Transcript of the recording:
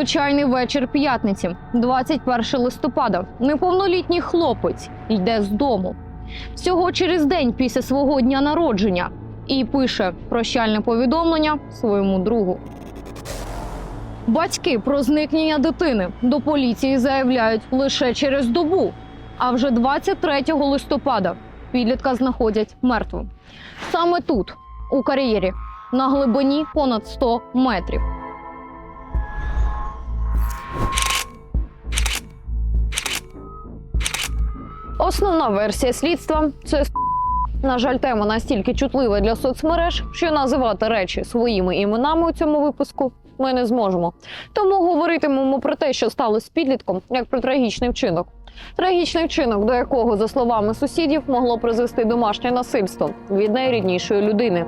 Звичайний вечір п'ятниці, 21 листопада. Неповнолітній хлопець йде з дому. Всього через день після свого дня народження і пише прощальне повідомлення своєму другу. Батьки про зникнення дитини до поліції заявляють лише через добу. А вже 23 листопада підлітка знаходять мертвим. Саме тут, у кар'єрі, на глибині понад 100 метрів. Основна версія слідства це на жаль, тема настільки чутлива для соцмереж, що називати речі своїми іменами у цьому випуску ми не зможемо. Тому говоритимемо про те, що сталося з підлітком, як про трагічний вчинок. Трагічний вчинок, до якого, за словами сусідів, могло призвести домашнє насильство від найріднішої людини.